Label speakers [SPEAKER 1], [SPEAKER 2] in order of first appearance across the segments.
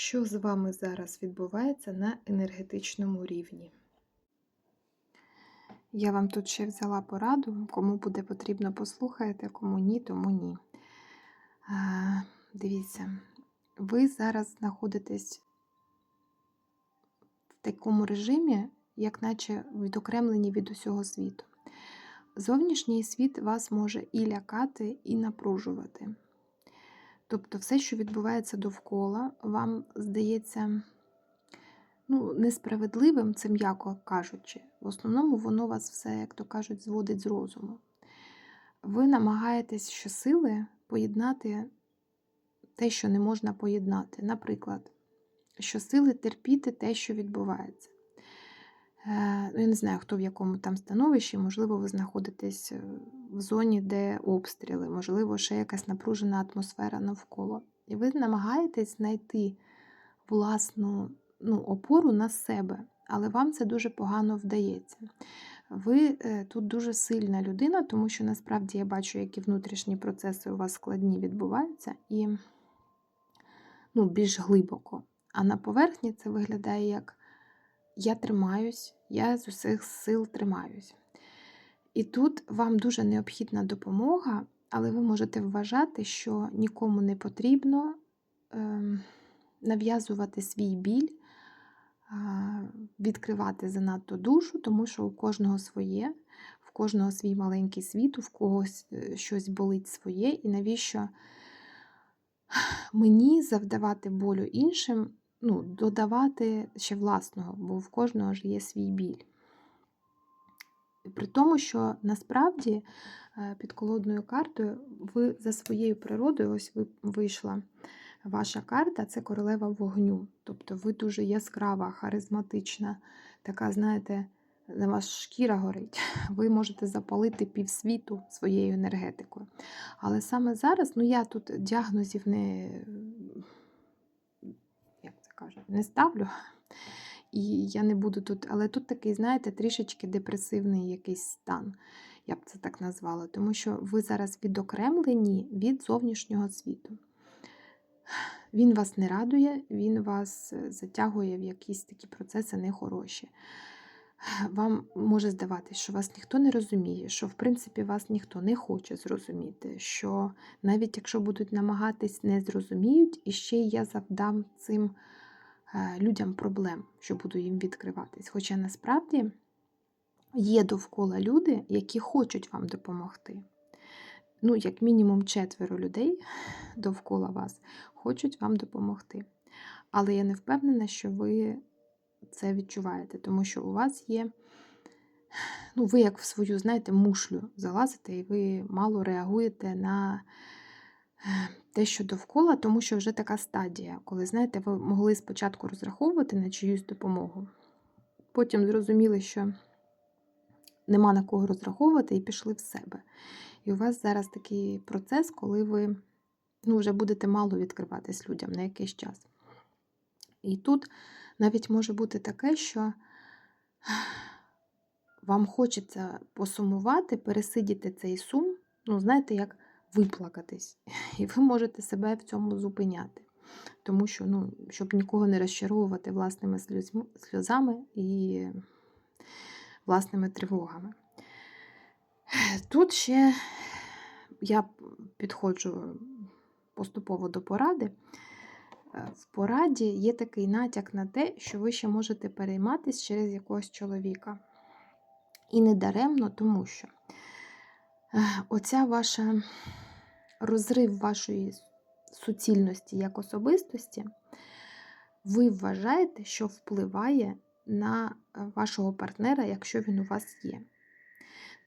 [SPEAKER 1] Що з вами зараз відбувається на енергетичному рівні? Я вам тут ще взяла пораду. Кому буде потрібно, послухайте, кому ні, тому ні. А, дивіться, ви зараз знаходитесь в такому режимі, як наче відокремлені від усього світу. Зовнішній світ вас може і лякати, і напружувати. Тобто все, що відбувається довкола, вам здається ну, несправедливим, це м'яко кажучи. В основному воно вас все, як то кажуть, зводить з розуму. Ви намагаєтесь щосили поєднати те, що не можна поєднати. Наприклад, щосили терпіти те, що відбувається. Е, ну, Я не знаю, хто в якому там становищі, можливо, ви знаходитесь е, в зоні, де обстріли, можливо, ще якась напружена атмосфера навколо. І ви намагаєтесь знайти власну ну, опору на себе, але вам це дуже погано вдається. Ви е, тут дуже сильна людина, тому що насправді я бачу, які внутрішні процеси у вас складні відбуваються, і ну, більш глибоко. А на поверхні це виглядає як я тримаюсь, я з усіх сил тримаюсь. І тут вам дуже необхідна допомога, але ви можете вважати, що нікому не потрібно ем, нав'язувати свій біль, відкривати занадто душу, тому що у кожного своє, в кожного свій маленький світ, в когось е, щось болить своє, і навіщо мені завдавати болю іншим, ну, додавати ще власного, бо в кожного ж є свій біль. При тому, що насправді е, під колодною картою ви за своєю природою, ось ви вийшла ваша карта це королева вогню. Тобто ви дуже яскрава, харизматична, така, знаєте, на вас шкіра горить. Ви можете запалити півсвіту своєю енергетикою. Але саме зараз, ну я тут діагнозів не, кажуть, не ставлю. І я не буду тут, але тут такий, знаєте, трішечки депресивний якийсь стан, я б це так назвала, тому що ви зараз відокремлені від зовнішнього світу. Він вас не радує, він вас е, затягує в якісь такі процеси нехороші. Вам може здаватись, що вас ніхто не розуміє, що в принципі вас ніхто не хоче зрозуміти, що навіть якщо будуть намагатись, не зрозуміють, і ще я завдам цим людям проблем, що буду їм відкриватись. Хоча насправді є довкола люди, які хочуть вам допомогти ну, як мінімум четверо людей довкола вас хочуть вам допомогти. Але я не впевнена, що ви це відчуваєте, тому що у вас є, ну, ви як в свою, знаєте, мушлю залазите, і ви мало реагуєте на е, те, що довкола, тому що вже така стадія, коли, знаєте, ви могли спочатку розраховувати на чиюсь допомогу, потім зрозуміли, що нема на кого розраховувати, і пішли в себе. І у вас зараз такий процес, коли ви ну, вже будете мало відкриватись людям на якийсь час. І тут навіть може бути таке, що вам хочеться посумувати, пересидіти цей сум, ну, знаєте, як виплакатись. І ви можете себе в цьому зупиняти. Тому що, ну, щоб нікого не розчаровувати власними сльозами і власними тривогами. Тут ще я підходжу поступово до поради. Е, в пораді є такий натяк на те, що ви ще можете перейматися через якогось чоловіка. І не даремно, тому що оця ваша розрив вашої суцільності як особистості, ви вважаєте, що впливає на вашого партнера, якщо він у вас є.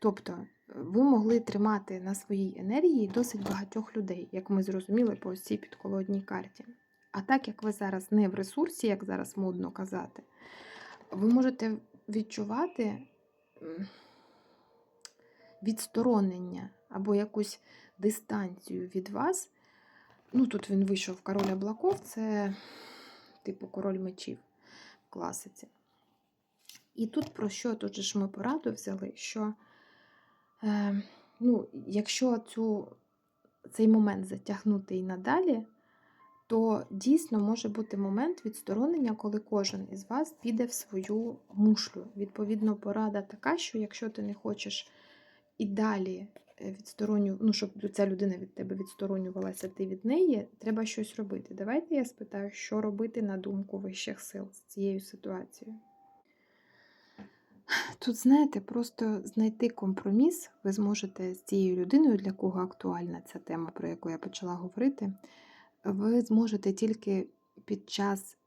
[SPEAKER 1] Тобто е, ви могли тримати на своїй енергії досить багатьох людей, як ми зрозуміли по цій підколодній карті. А так як ви зараз не в ресурсі, як зараз модно казати, ви можете відчувати відсторонення або якусь дистанцію від вас. Ну, Тут він вийшов король облаков, це типу король мечів в класиці. І тут про що тут же ж ми пораду взяли, що е, ну, якщо цю, цей момент затягнути і надалі, то дійсно може бути момент відсторонення, коли кожен із вас піде в свою мушлю. Відповідно, порада така, що якщо ти не хочеш і далі е, відсторонню, ну, щоб ця людина від тебе відсторонювалася, ти від неї, треба щось робити. Давайте я спитаю, що робити на думку вищих сил з цією ситуацією. Тут, знаєте, просто знайти компроміс ви зможете з цією людиною, для кого актуальна ця тема, про яку я почала говорити. Ви зможете тільки під час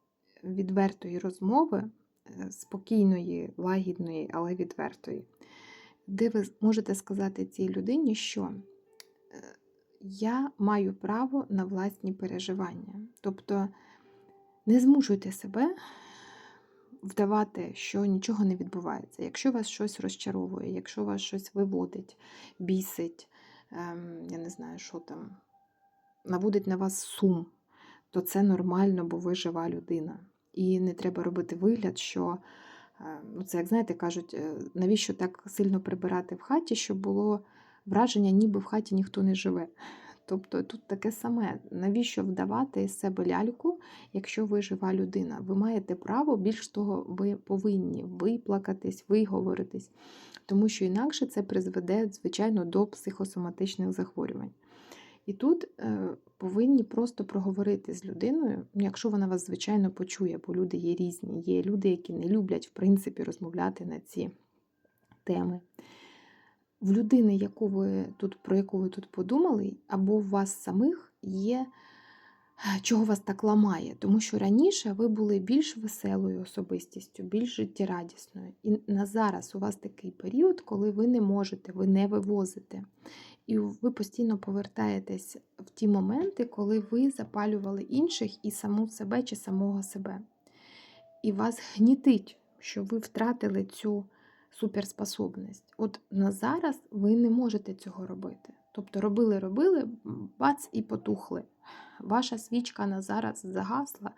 [SPEAKER 1] відвертої розмови, е, спокійної, лагідної, але відвертої, де ви можете сказати цій людині, що е, я маю право на власні переживання. Тобто не змушуйте себе вдавати, що нічого не відбувається. Якщо вас щось розчаровує, якщо вас щось виводить, бісить, ем, я не знаю, що там, наводить на вас сум, то це нормально, бо ви жива людина. І не треба робити вигляд, що це, як знаєте, кажуть, е, навіщо так сильно прибирати в хаті, щоб було враження, ніби в хаті ніхто не живе. Тобто тут таке саме, навіщо вдавати із себе ляльку, якщо ви жива людина? Ви маєте право, більш того, ви повинні виплакатись, виговоритись, тому що інакше це призведе, звичайно, до психосоматичних захворювань. І тут е, повинні просто проговорити з людиною, ну, якщо вона вас, звичайно, почує, бо люди є різні, є люди, які не люблять, в принципі, розмовляти на ці теми. В людини, яку ви тут, про яку ви тут подумали, або у вас самих є, чого вас так ламає. Тому що раніше ви були більш веселою особистістю, більш життєрадісною. І на зараз у вас такий період, коли ви не можете, ви не вивозите. І ви постійно повертаєтесь в ті моменти, коли ви запалювали інших і саму себе чи самого себе. І вас гнітить, що ви втратили цю суперспособність. От на зараз ви не можете цього робити. Тобто робили, робили, бац і потухли. Ваша свічка на зараз загасла,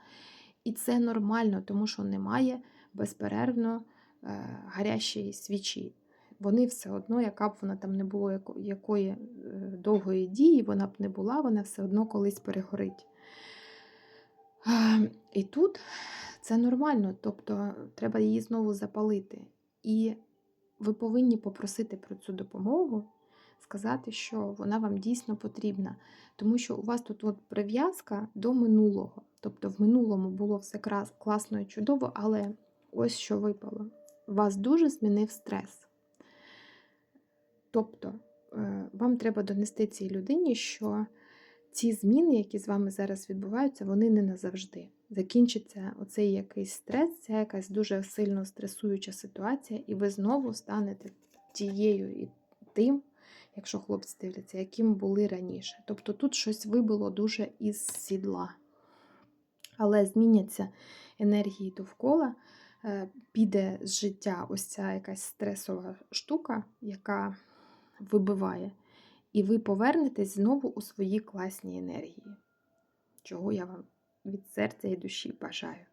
[SPEAKER 1] і це нормально, тому що немає безперервно е, гарячої свічі. Вони все одно, яка б вона там не було якої е, довгої дії, вона б не була, вона все одно колись перегорить. І тут це нормально, тобто треба її знову запалити. І ви повинні попросити про цю допомогу, сказати, що вона вам дійсно потрібна. Тому що у вас тут от прив'язка до минулого. Тобто в минулому було все класно і чудово, але ось що випало. Вас дуже змінив стрес. Тобто, е, вам треба донести цій людині, що ці зміни, які з вами зараз відбуваються, вони не назавжди. Закінчиться оцей якийсь стрес, ця якась дуже сильно стресуюча ситуація, і ви знову станете тією і тим, якщо хлопці дивляться, яким були раніше. Тобто тут щось вибило дуже із сідла. Але зміняться енергії довкола, е, піде з життя ось ця якась стресова штука, яка вибиває. І ви повернетесь знову у свої класні енергії, чого я вам від серця і душі бажаю.